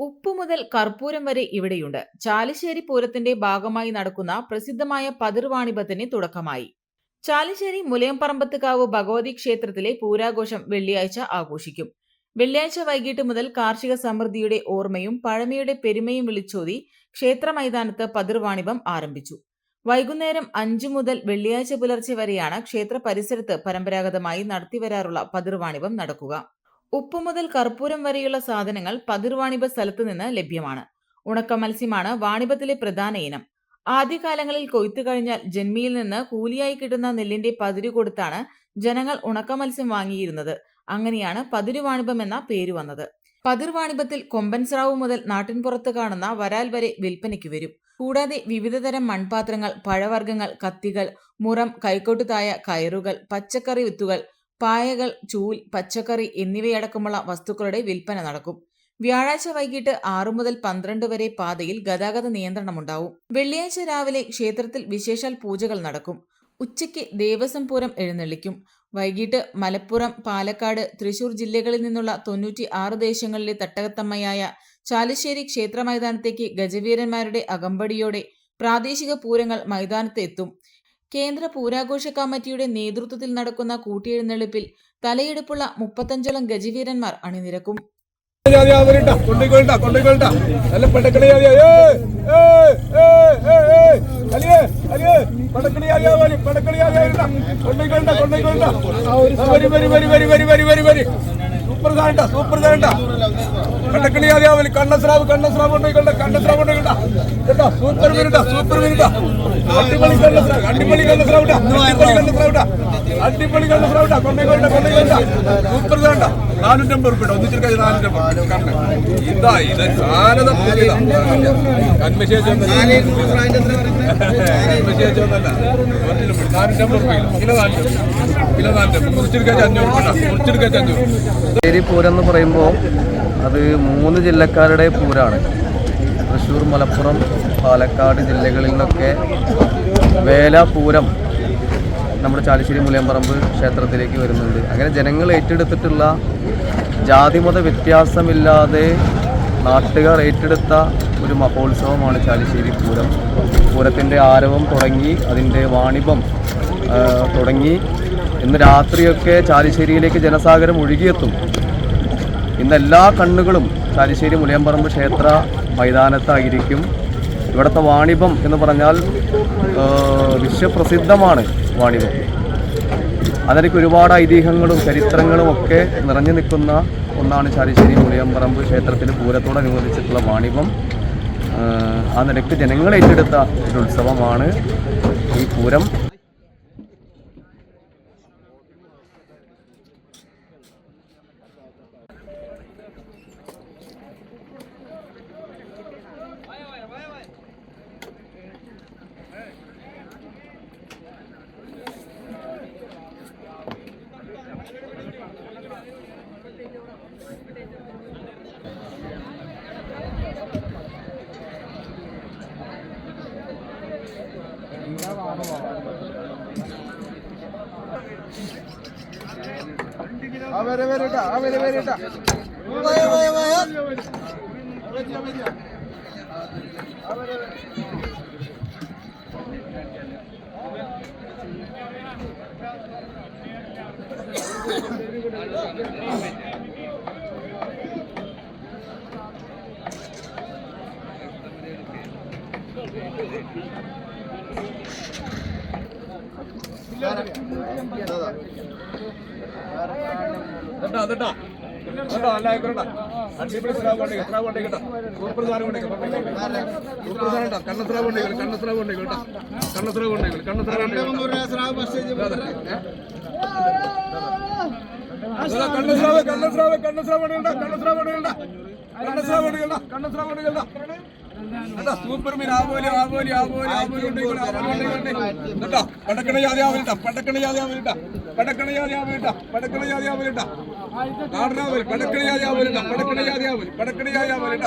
ഉപ്പു മുതൽ കർപ്പൂരം വരെ ഇവിടെയുണ്ട്. ചാലിശ്ശേരി പൂരത്തിന്റെ ഭാഗമായി നടക്കുന്ന പ്രസിദ്ധമായ പതിർവാണിപത്തിന് തുടക്കമായി. ചാലിശ്ശേരി മുലയംപറമ്പത്തുകാവ് ഭഗവതി ക്ഷേത്രത്തിലെ പൂരാഘോഷം വെള്ളിയാഴ്ച ആഘോഷിക്കും. വെള്ളിയാഴ്ച വൈകിട്ട് മുതൽ കാർഷിക സമൃദ്ധിയുടെ ഓർമ്മയും പഴമയുടെ പെരുമയും വിളിച്ചോതി ക്ഷേത്ര മൈതാനത്ത് പതിർവാണിപം ആരംഭിച്ചു. വൈകുന്നേരം അഞ്ചു മുതൽ വെള്ളിയാഴ്ച പുലർച്ചെ വരെയാണ് ക്ഷേത്ര പരിസരത്ത് പരമ്പരാഗതമായി നടത്തിവരാറുള്ള പതിർവാണിപം നടക്കുക. ഉപ്പു മുതൽ കർപ്പൂരം വരെയുള്ള സാധനങ്ങൾ പതിർവാണിഭ സ്ഥലത്തു നിന്ന് ലഭ്യമാണ്. ഉണക്ക മത്സ്യമാണ് വാണിഭത്തിലെ പ്രധാന ഇനം. ആദ്യകാലങ്ങളിൽ കൊയ്ത്തു കഴിഞ്ഞാൽ ജന്മിയിൽ നിന്ന് കൂലിയായി കിട്ടുന്ന നെല്ലിന്റെ പതിരു കൊടുത്താണ് ജനങ്ങൾ ഉണക്ക മത്സ്യം വാങ്ങിയിരുന്നത്. അങ്ങനെയാണ് പതിരുവാണിഭം എന്ന പേര് വന്നത്. പതിർവാണിഭത്തിൽ കൊമ്പൻസ്രാവ് മുതൽ നാട്ടിൻപുറത്ത് കാണുന്ന വരാൽ വരെ വിൽപ്പനയ്ക്ക് വരും. കൂടാതെ വിവിധതരം മൺപാത്രങ്ങൾ പഴവർഗങ്ങൾ കത്തികൾ മുറം കൈക്കോട്ടുതായ കയറുകൾ പച്ചക്കറി വിത്തുകൾ പായകൾ ചൂൽ പച്ചക്കറി എന്നിവയടക്കമുള്ള വസ്തുക്കളുടെ വിൽപ്പന നടക്കും. വ്യാഴാഴ്ച വൈകിട്ട് ആറു മുതൽ പന്ത്രണ്ട് വരെ പാതയിൽ ഗതാഗത നിയന്ത്രണമുണ്ടാവും. വെള്ളിയാഴ്ച രാവിലെ ക്ഷേത്രത്തിൽ വിശേഷാൽ പൂജകൾ നടക്കും. ഉച്ചയ്ക്ക് ദേവസ്വം പൂരം എഴുന്നള്ളിക്കും. വൈകിട്ട് മലപ്പുറം പാലക്കാട് തൃശൂർ ജില്ലകളിൽ നിന്നുള്ള തൊണ്ണൂറ്റി ആറ് ദേശങ്ങളിലെ തട്ടകത്തമ്മയായ ചാലുശ്ശേരി ക്ഷേത്ര മൈതാനത്തേക്ക് ഗജവീരന്മാരുടെ അകമ്പടിയോടെ പ്രാദേശിക പൂരങ്ങൾ മൈതാനത്ത് എത്തും. കേന്ദ്ര പൂരാഘോഷ കമ്മിറ്റിയുടെ നേതൃത്വത്തിൽ നടക്കുന്ന കൂട്ടിയെഴുന്നള്ളിപ്പിൽ തലയെടുപ്പുള്ള മുപ്പത്തഞ്ചോളം ഗജവീരന്മാർ അണിനിരക്കും. സൂപ്പർ സൂപ്പർ കണ്ടക്കണി അറിയാവില്ല കണ്ണസ്രാവ് കണ്ണസ്രാവ് ഉണ്ട് കണ്ട കണ്ണസ്രാവ് ഉണ്ട് കണ്ട സൂപ്പർ മീനുണ്ടാ സൂപ്പർ മീനുണ്ടാ അടിപൊളി കണ്ണസ്രാവ് അടിപൊളി കണ്ണസ്രാവ് അടിപൊളി കണ്ണസ്രാവ് അടിപൊളി കണ്ണസ്രാവ് കൊണ്ടേക്കോട്ട കൊണ്ടേക്കോട്ട സൂപ്പർ വേണ്ട. നാനൂറ്റമ്പത് റുപ്യ ഒന്നിച്ചിട്ട് നാനൂറ്റമ്പത് കണ്ണ. ഇതാ ഇത് സാരത കൺവിശേഷം കൺവിശേഷമൊന്നല്ല നാനൂറ്റമ്പത് റുപ്യ കിലോ. നാനൂറ്റമ്പത് കിലോ നാനൂറ്റമ്പത് മുറിച്ചെടുക്കാൻ അഞ്ഞൂറ് മുറിച്ചെടുക്കാൻ അഞ്ഞൂറ് പൂരം എന്ന് പറയുമ്പോൾ അത് മൂന്ന് ജില്ലക്കാരുടെ പൂരാണ്. തൃശ്ശൂർ മലപ്പുറം പാലക്കാട് ജില്ലകളിൽ നിന്നൊക്കെ വേല പൂരം നമ്മുടെ ചാലിശ്ശേരി മുലയമ്പറമ്പ് ക്ഷേത്രത്തിലേക്ക് വരുന്നുണ്ട്. അങ്ങനെ ജനങ്ങൾ ഏറ്റെടുത്തിട്ടുള്ള ജാതിമത വ്യത്യാസമില്ലാതെ നാട്ടുകാർ ഏറ്റെടുത്ത ഒരു മഹോത്സവമാണ് ചാലിശ്ശേരി പൂരം. പൂരത്തിന്റെ ആരവം തുടങ്ങി അതിന്റെ വാണിഭം തുടങ്ങി. ഇന്ന് രാത്രിയൊക്കെ ചാലിശ്ശേരിയിലേക്ക് ജനസാഗരം ഒഴുകിയെത്തും. ഇന്ന് എല്ലാ കണ്ണുകളും ചാലിശ്ശേരി മുലയമ്പറമ്പ് ക്ഷേത്ര മൈതാനത്തായിരിക്കും. ഇവിടുത്തെ വാണിഭം എന്ന് പറഞ്ഞാൽ വിശ്വപ്രസിദ്ധമാണ് വാണിഭം. അതിലേക്ക് ഒരുപാട് ഐതിഹ്യങ്ങളും ചരിത്രങ്ങളും ഒക്കെ നിറഞ്ഞു നിൽക്കുന്ന ഒന്നാണ് ചാലിശ്ശേരി മുളിയമ്പറമ്പ് ക്ഷേത്രത്തിന് പൂരത്തോടനുബന്ധിച്ചിട്ടുള്ള വാണിഭം. ആ, നിലയ്ക്ക് ജനങ്ങൾ ഏറ്റെടുത്ത ഒരു ഉത്സവമാണ് ഈ Pooram. A ver, a ver, acá, a ver, a ver, acá. Vaya, vaya, vaya. A ver, a ver. A ver, a ver. Nada. കേട്ടോ കേട്ടോ. കേട്ടോ നല്ല ആയിക്കോട്ടെ അടിപൊളി സ്രാവ് കൊണ്ടേ സ്രാവ് കൊണ്ടേ കേട്ടോ. സൂപ്പർ സാധനം കൊണ്ടേ സൂപ്പർ സാധനം കേട്ടോ. കണ്ണസ്രാവ് കൊണ്ടേ കണ്ണസ്രാവ് കൊണ്ടേ കേട്ടോ. കണ്ണസ്രാവ് കൊണ്ടേ കണ്ണസ്രാവ് കണ്ണസ്രാവ് കണ്ണസ്രാവ് കണ്ണസ്രാവ് കൊണ്ടേ കണ്ണസ്രാവ് കൊണ്ടേ കണ്ണസ്രാവ് കണ്ണസ്രാവ് കൊണ്ടേ കേട്ടോ. സൂപ്പർ മീൻ. ആവോലി ആവോലി ആവോലി ആവോലി കൊണ്ടേ? ആവോലി പടക്കണ ജാതി ആവലിട്ട പടക്കണ ജാതി ആവലിട്ട പടക്കണ ജാതി ആവലിട്ട പടക്കണ ജാതി ആവലിട്ട നാടനാവലി പടക്കണ ജാതി ആവലിട്ട പടക്കണ ജാതി ആവലി പടക്കണ ജാതി ആവലിട്ട